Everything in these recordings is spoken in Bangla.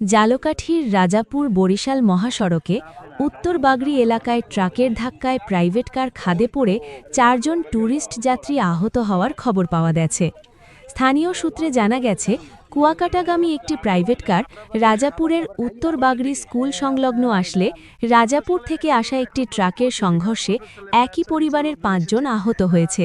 জালকাঠির রাজাপুর বরিশাল মহাসড়কে উত্তর বাগড়ি এলাকায় ট্রাকের ধাক্কায় প্রাইভেট কার খাদে পড়ে চারজন ট্যুরিস্ট যাত্রী আহত হওয়ার খবর পাওয়া গেছে। স্থানীয় সূত্রে জানা গেছে কুয়াকাটাগামী একটি প্রাইভেট কার রাজাপুরের উত্তর বাগড়ি স্কুল সংলগ্ন আসলে রাজাপুর থেকে আসা একটি ট্রাকের সংঘর্ষে একই পরিবারের পাঁচজন আহত হয়েছে।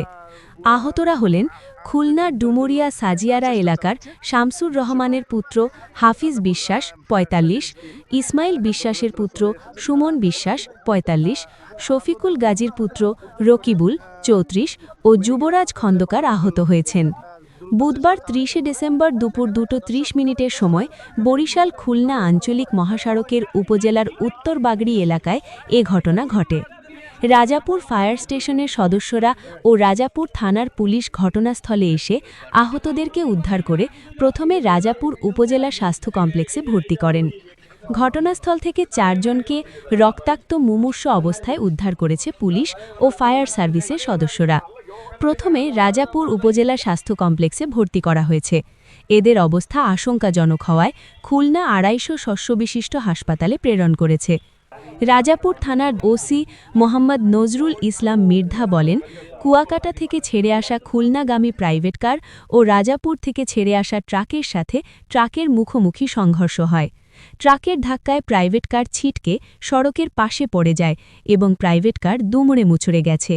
আহতরা হলেন খুলনা ডুমুরিয়া সাজিয়ারা এলাকার শামসুর রহমানের পুত্র হাফিজ বিশ্বাস ৪৫ ইসমাইল বিশ্বাসের পুত্র সুমন বিশ্বাস ৪৫ শফিকুল গাজীর পুত্র রকিবুল চৌত্রিশ ও যুবরাজ খন্দকার আহত হয়েছেন। বুধবার ত্রিশে ডিসেম্বর দুপুর দুটো ত্রিশ মিনিটের সময় বরিশাল খুলনা আঞ্চলিক মহাসড়কের উপজেলার উত্তর বাগড়ি এলাকায় এ ঘটনা ঘটে। রাজাপুর ফায়ার স্টেশনের সদস্যরা ও রাজাপুর থানার পুলিশ ঘটনাস্থলে এসে আহতদেরকে উদ্ধার করে প্রথমে রাজাপুর উপজেলা স্বাস্থ্য কমপ্লেক্সে ভর্তি করেন। ঘটনাস্থল থেকে চারজনকে রক্তাক্ত মুমূর্ষ অবস্থায় উদ্ধার করেছে পুলিশ ও ফায়ার সার্ভিসের সদস্যরা। প্রথমে রাজাপুর উপজেলা স্বাস্থ্য কমপ্লেক্সে ভর্তি করা হয়েছে। এদের অবস্থা আশঙ্কাজনক হওয়ায় খুলনা আড়াইশো শস্যবিশিষ্ট হাসপাতালে প্রেরণ করেছে। রাজাপুর থানার ওসি মোহাম্মদ নজরুল ইসলাম মির্ধা বলেন, কুয়াকাটা থেকে ছেড়ে আসা খুলনাগামী প্রাইভেট কার ও রাজাপুর থেকে ছেড়ে আসা ট্রাকের সাথে ট্রাকের মুখোমুখি সংঘর্ষ হয়। ট্রাকের ধাক্কায় প্রাইভেট কার ছিটকে সড়কের পাশে পড়ে যায় এবং প্রাইভেট কার দুমড়ে মুচড়ে গেছে।